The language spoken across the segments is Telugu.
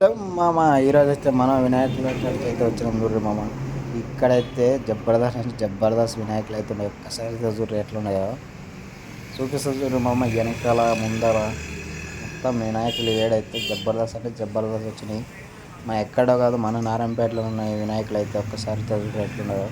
మామ ఈరోజు అయితే మనం వినాయకుల అయితే వచ్చినాం చూడ్రి మామ. ఇక్కడైతే జబర్దస్త్ అంటే జబర్దస్త్ వినాయకులు అయితే ఉన్నాయి. ఒక్కసారి అయితే చూడ్రి ఎట్లున్నాయో చూపిస్తా చూడ్రి మామ వెనకాల ముందర మొత్తం వినాయకులు ఏడైతే జబర్దస్త్ అంటే జబర్దస్త్ వచ్చినాయి. మా ఎక్కడో కాదు మన నారాయణపేటలో ఉన్న వినాయకులు అయితే ఒక్కసారి చూడ్రి ఎట్లున్నాయో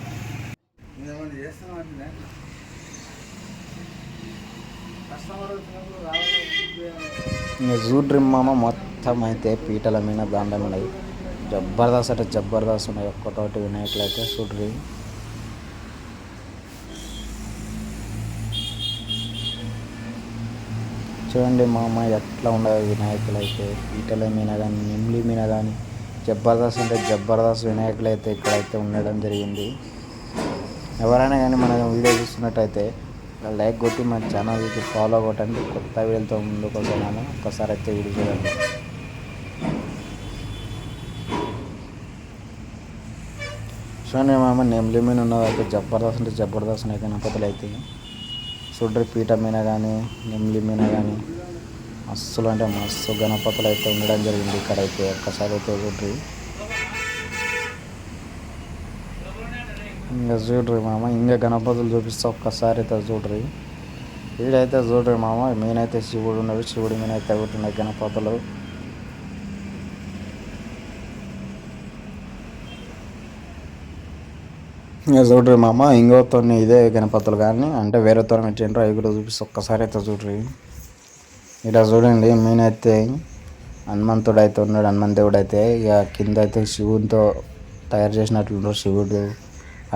చూడ్రి మామ మొత్తం అయితే పీటల మీద దాండం ఉన్నాయి జబర్దస్త్ అంటే జబర్దస్త్ ఉన్నాయి. ఒక్కటోటి వినాయకులు అయితే చూడ్రి. చూడండి మా అమ్మ ఎట్లా ఉండదు వినాయకులు అయితే పీటల మీద కానీ నిమ్లి మీద కానీ జబర్దస్త్ అంటే జబర్దస్త్ వినాయకులు అయితే ఇక్కడైతే ఉండడం జరిగింది. ఎవరైనా కానీ మన వీడియో చూస్తున్నట్టయితే లైక్ కొట్టి మన ఛానల్కి ఫాలో కొట్టండి. కొత్త వీడియోతో ముందుకు వస్తున్నాను. ఒక్కసారి అయితే వీడియో చూడండి. చూడండి మామ నెమ్లి మీద ఉన్నదైతే జబర్దస్త్ అంటే జబర్దస్త్ అయితే నపతలు అయితే. చూడ్రి పీట మీద కానీ నెమ్లి మీద కానీ మస్తులు అంటే మస్తు గణపతులు అయితే ఉండడం జరిగింది ఇక్కడ అయితే ఒక్కసారి అయితే చూడ్రి. ఇంకా చూడ్రి మామ ఇంకా గణపతులు చూపిస్తే ఒక్కసారి అయితే చూడ్రి. వీడైతే చూడ్రి మామ మీనైతే శివుడు ఉన్నాడు శివుడి మీద అయితే ఒకటి ఉన్నాయి గణపతులు ఇంకా చూడరు మామ ఇంకోతో ఇదే గణపతులు కానీ అంటే వేరేతో పెట్టిండ్రు అవి కూడా చూపిస్తే. ఒక్కసారి అయితే చూడరు. ఇలా చూడండి మేనైతే హనుమంతుడు అయితే ఉన్నాడు హనుమంతుడు అయితే ఇక కింద అయితే శివునితో తయారు చేసినట్లున్నారు శివుడు.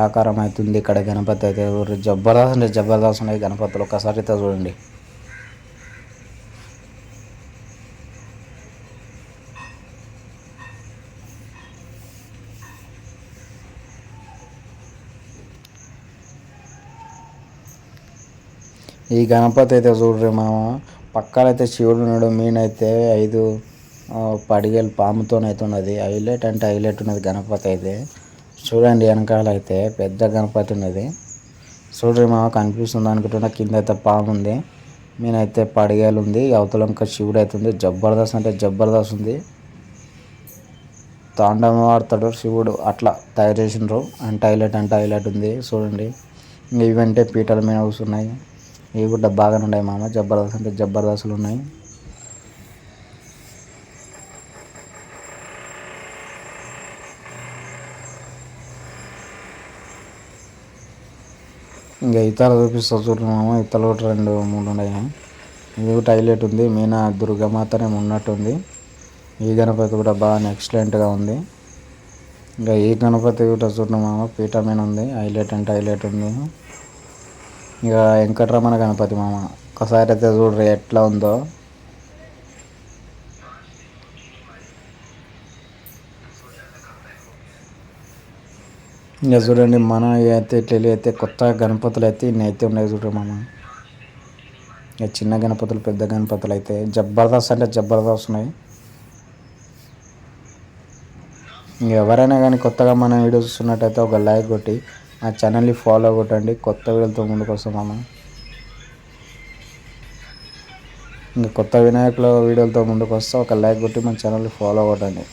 ఆకారం అవుతుంది ఇక్కడ గణపతి అయితే జబర్దస్త్ అంటే జబర్దస్త్ ఉన్నాయి గణపతులు. ఒక్కసారి అయితే చూడండి. ఈ గణపతి అయితే చూడరు మామ. పక్కనైతే శివుడు ఉన్నాడు మీనైతే ఐదు పడిగలు పాముతోనైతే ఉన్నది హైలైట్ అంటే హైలైట్ ఉన్నది గణపతి అయితే. చూడండి వెనకాల అయితే పెద్ద గణపతి ఉన్నది. చూడరు మామ కనిపిస్తుంది అనుకుంటున్నా. కింద అయితే పాము ఉంది మీనైతే పడిగలు ఉంది అవతల ఇంకా శివుడు ఉంది జబర్దస్త్ అంటే జబర్దస్త్ ఉంది. తాండవం ఆడతాడు శివుడు. అట్లా తయారు చేసినారు అంటే హైలైట్ అంటే హైలైట్ ఉంది. చూడండి. ఇవంటే పీటల మీద కూర్చున్నాయి. ఇవి కూడా బాగానే ఉన్నాయి మామ. జబర్దస్త్ అంటే జబర్దస్తులు ఉన్నాయి. ఇంకా ఇతర చూపిస్తా చూడమేమో ఇతలు కూడా రెండు మూడు ఉన్నాయి. ఇది కూడా హైలైట్ ఉంది. మీనా దుర్గమాతనే ఉన్నట్టుంది ఈ గణపతి కూడా బాగా ఎక్సలెంట్గా ఉంది. ఇంకా ఈ గణపతి కూడా చూడమేమో పీఠమైన ఉంది. హైలైట్ అంటే హైలైట్ ఉంది. ఇక వెంకటరమణ గణపతి మామ. ఒకసారి అయితే చూడరు ఎట్లా ఉందో. ఇంకా చూడండి మన అయితే ఇట్లా అయితే కొత్త గణపతులు అయితే ఇన్ని అయితే ఉన్నాయి చూడండి మామ. ఇక చిన్న గణపతులు పెద్ద గణపతులు అయితే జబర్దస్త్ అంటే జబర్దస్త్ ఉన్నాయి. ఇంక ఎవరైనా కానీ కొత్తగా మన వీడియో చూస్తున్నట్టయితే ఒక లైక్ కొట్టి ఆ ఛానల్ని ఫాలో కొట్టండి. కొత్త వీడియోలతో ముందుకు వస్తున్నాము ఇంకా కొత్త వినాయకుల వీడియోలతో ముందుకు వస్తే. ఒక లైక్ కొట్టి మన ఛానల్ని ఫాలో కొట్టండి.